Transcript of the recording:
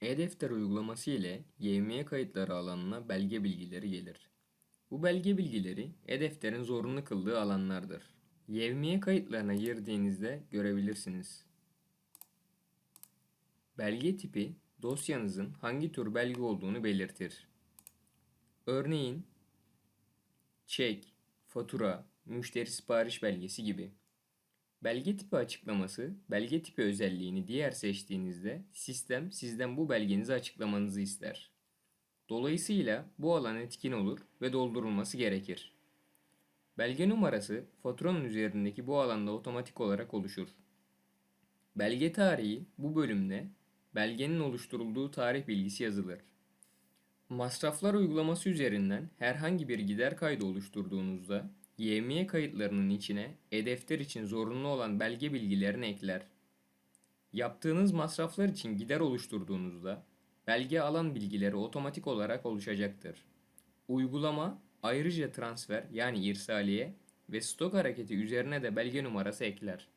E-Defter uygulaması ile YMY kayıtları alanına belge bilgileri gelir. Bu belge bilgileri E-Defter'in zorunlu kıldığı alanlardır. YMY kayıtlarına girdiğinizde görebilirsiniz. Belge tipi dosyanızın hangi tür belge olduğunu belirtir. Örneğin çek, fatura, müşteri sipariş belgesi gibi. Belge tipi açıklaması, belge tipi özelliğini diğer seçtiğinizde sistem sizden bu belgenizi açıklamanızı ister. Dolayısıyla bu alan etkin olur ve doldurulması gerekir. Belge numarası faturanın üzerindeki bu alanda otomatik olarak oluşur. Belge tarihi bu bölümde belgenin oluşturulduğu tarih bilgisi yazılır. Masraflar uygulaması üzerinden herhangi bir gider kaydı oluşturduğunuzda YMY kayıtlarının içine e-defter için zorunlu olan belge bilgilerini ekler. Yaptığınız masraflar için gider oluşturduğunuzda belge alan bilgileri otomatik olarak oluşacaktır. Uygulama ayrıca transfer yani irsaliye ve stok hareketi üzerine de belge numarası ekler.